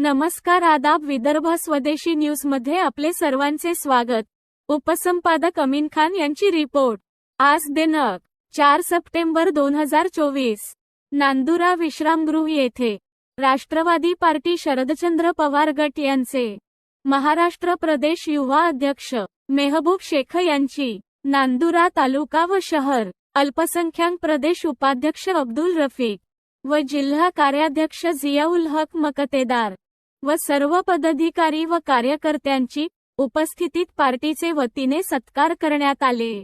नमस्कार आदाब विदर्भ स्वदेशी न्यूज़ मध्ये आपले सर्वांचे स्वागत. उपसंपादक अमीन खान यांची रिपोर्ट. आज दिनांक चार सप्टेंबर दोन हज़ार चोवीस. नांदुरा विश्रामगृह येथे राष्ट्रवादी पार्टी शरदचंद्र पवार गट यांचे महाराष्ट्र प्रदेश युवा अध्यक्ष मेहबूब शेख यांची नांदुरा तालुका व शहर अल्पसंख्याक प्रदेश उपाध्यक्ष अब्दुल रफीक व जिल्हा कार्याध्यक्ष जियाउल हक मकतेदार व सर्व पदाधिकारी व कार्यकर्त्यांची उपस्थितीत पार्टीचे वतीने सत्कार करण्यात आले.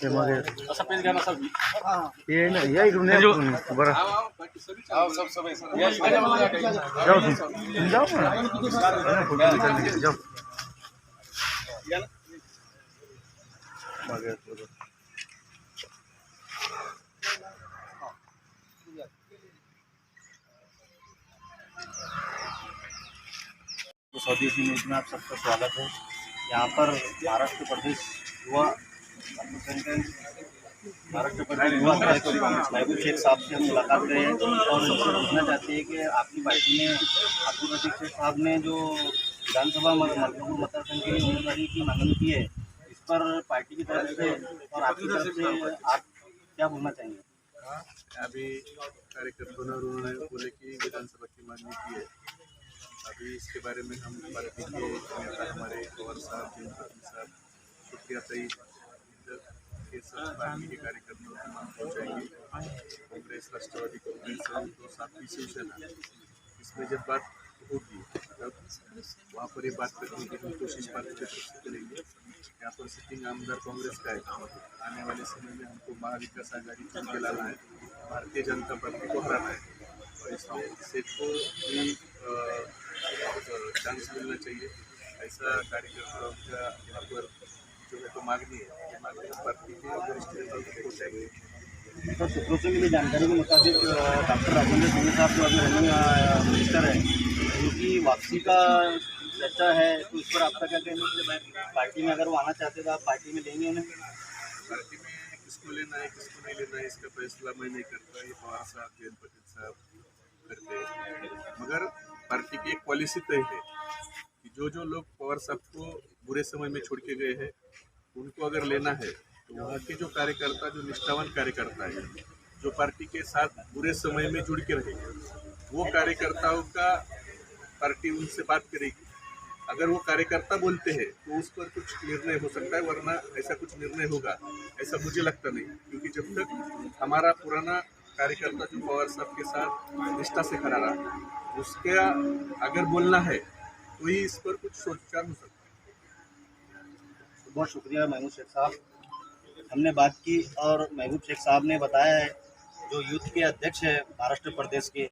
मग पेज ये ना या ना। फ़ोटो मागे में आप सबका स्वागत है। यहाँ पर महाराष्ट्र प्रदेश युवा महाराष्ट्र प्रदेश युवा महबूब शेख साहब से हम मुलाकात करें और उनसे पूछना चाहते हैं कि आपकी पार्टी ने अब्दुल रफीक शेख साहब ने जो विधानसभा मलकापुर मतदार संघ के उम्मीदवारी की मांग की है, इस पर पार्टी की तरफ़ से और आपकी तरफ़ से आप क्या बोलना चाहेंगे? अभी कार्यकर्ताओं ने उन्होंने बोले कि विधानसभा की मांग की है। अभी इसके बारे में हम के नेता हमारे पवार साहब साहब। शुक्रिया तई के साथ के कार्यकर्ताओं को मांग पहुँचाएँगे कांग्रेस राष्ट्रवादी कांग्रेस और तो सातवीं शिवसेना इसमें जब बात होगी, तब वहाँ पर ये बात करने की हम कोशिश पार्टी तरफ़ से करेंगे यहाँ पर सिटिंग आमदार कांग्रेस का है। आने वाले समय में हमको महाविकास आघाड़ी के लाना है। भारतीय जनता पार्टी को हराना है। और इसमें सेट को भी चांस मिलना चाहिए। ऐसा कार्यकर्ताओं का यहाँ पर जो है तो मांगनी है। मांगनी पार्टी के वरिष्ठ नेताओं तक पहुँचाएँगे तो सूत्रों से मिली जानकारी के मुताबिक डॉक्टर राजेंद्र सिंह साहब जो अभी रनिंग मिनिस्टर है उनकी वापसी का चर्चा है तो इस पर आपका क्या कहना है? पार्टी में अगर वो आना चाहते तो आप पार्टी में लेंगे उन्हें? पार्टी में किसको लेना है किसको नहीं लेना है इसका फैसला मैं नहीं करता। ये पवार साहब जयंत पटेल साहब करते मगर पार्टी की एक पॉलिसी तय है। कि जो जो लोग पवार साहब को बुरे समय में छोड़ के गए हैं, उनको अगर लेना है तो वहाँ के जो कार्यकर्ता, जो निष्ठावान कार्यकर्ता है, जो पार्टी के साथ बुरे समय में जुड़ के रहेंगे वो कार्यकर्ताओं का पार्टी उनसे बात करेगी। अगर वो कार्यकर्ता बोलते हैं तो उस पर कुछ निर्णय हो सकता है, वरना ऐसा कुछ निर्णय होगा, ऐसा मुझे लगता नहीं, क्योंकि जब तक हमारा पुराना कार्यकर्ता जो पवार साहब के साथ निष्ठा से खड़ा रहा, उसका अगर बोलना है ही इस पर कुछ सोचा हो सकता बहुत शुक्रिया महबूब शेख साहब। हमने बात की और महबूब शेख साहब ने बताया है, जो यूथ के अध्यक्ष है, महाराष्ट्र प्रदेश के।